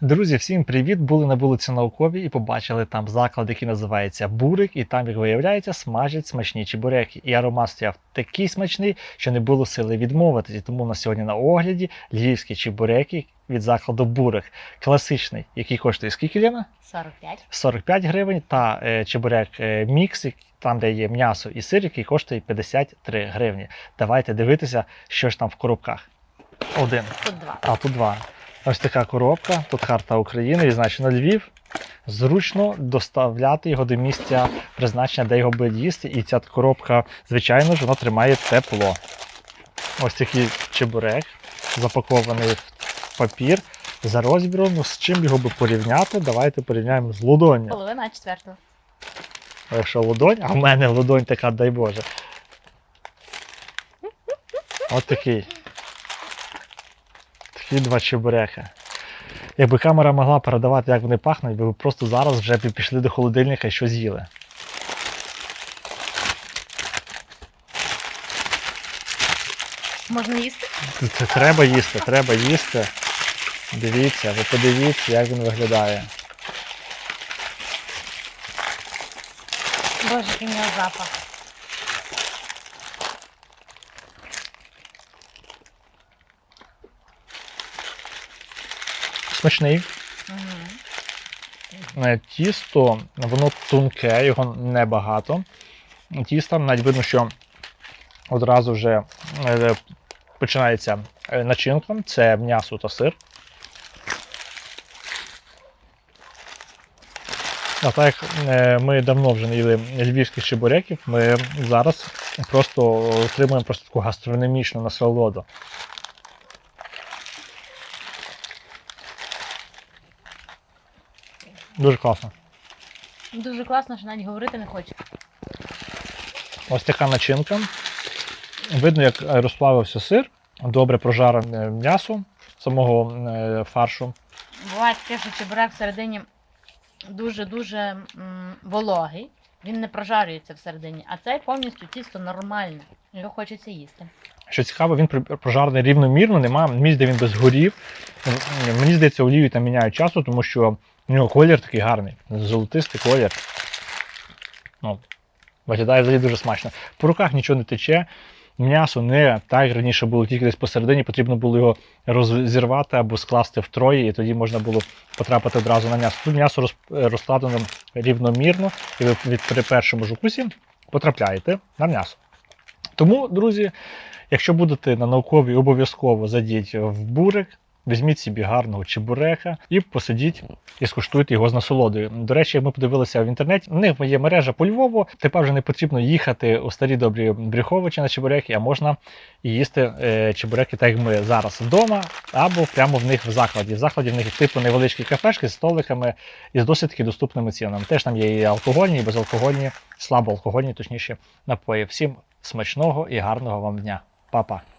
Друзі, всім привіт! Були на вулиці Науковій і побачили там заклад, який називається Бурик, і там, як виявляється, смажать смачні чебуреки. І аромат стояв такий смачний, що не було сили відмовитись. І тому у нас сьогодні на огляді львівські чебуреки від закладу Бурик. Класичний, який коштує скільки Лена? 45. 45 гривень, та е, чебурек е, мікс, там, де є м'ясо і сир, який коштує 53 гривні. Давайте дивитися, що ж там в коробках. Один. Тут два. А тут два. Ось така коробка, тут карта України, відзначено Львів. Зручно доставляти його до місця призначення, де його буде їсти. І ця коробка, звичайно ж, вона тримає тепло. Ось такий чебурек, запакований в папір за розміром. Ну, з чим його би порівняти? Давайте порівняємо з лудонням. Половина четвертого. Якщо лудонь, а в мене лудонь така, дай Боже. От такий. Такі два чебуреки. Якби камера могла передавати, як вони пахнуть, ви б просто зараз вже пішли до холодильника і щось з'їли. Можна їсти? Це, треба їсти, треба їсти. Дивіться, ви подивіться, як він виглядає. Боже, який запах. Смачний. Угу. Е, Тісто, воно тонке, його небагато. Тісто, навіть видно, що одразу вже е, починається е, начинка, це м'ясо та сир. А так як ми давно вже не їли львівських чебуреків, ми зараз просто отримуємо просто таку гастрономічну насолоду. Дуже класно. Дуже класно, що навіть говорити не хочу. Ось така начинка. Видно, як розплавився сир, добре прожарене м'ясо самого е, фаршу. Буває таке, що чебурек всередині дуже-дуже вологий. Він не прожарюється всередині, а цей повністю тісто нормальне. Його хочеться їсти. Що цікаво, він прожарений рівномірно, немає місць, де він би згорів. Мені здається, олію там міняють часу, тому що у нього колір такий гарний, золотистий колір. Ну, виглядає взагалі дуже смачно. По руках нічого не тече. М'ясо не так раніше було тільки десь посередині, потрібно було його розірвати або скласти втроє, і тоді можна було потрапити одразу на м'ясо. Тут м'ясо е, розкладено рівномірно, і ви від при першому жукусі потрапляєте на м'ясо. Тому, друзі, якщо будете на науковій, обов'язково задіть в бурик, візьміть собі гарного чебурека і посидіть і скуштуйте його з насолодою. До речі, ми подивилися в інтернеті. У них є мережа по Львову. Тепер вже не потрібно їхати у старі добрі Брюховичі на чебуреки, а можна їсти е, чебуреки, так як ми зараз вдома, або прямо в них в закладі. В закладі в них типу невеличкі кафешки з столиками і з досить таки доступними цінами. Теж там є і алкогольні, і безалкогольні, слабоалкогольні, точніше, напої. Всім смачного і гарного вам дня. Па-па!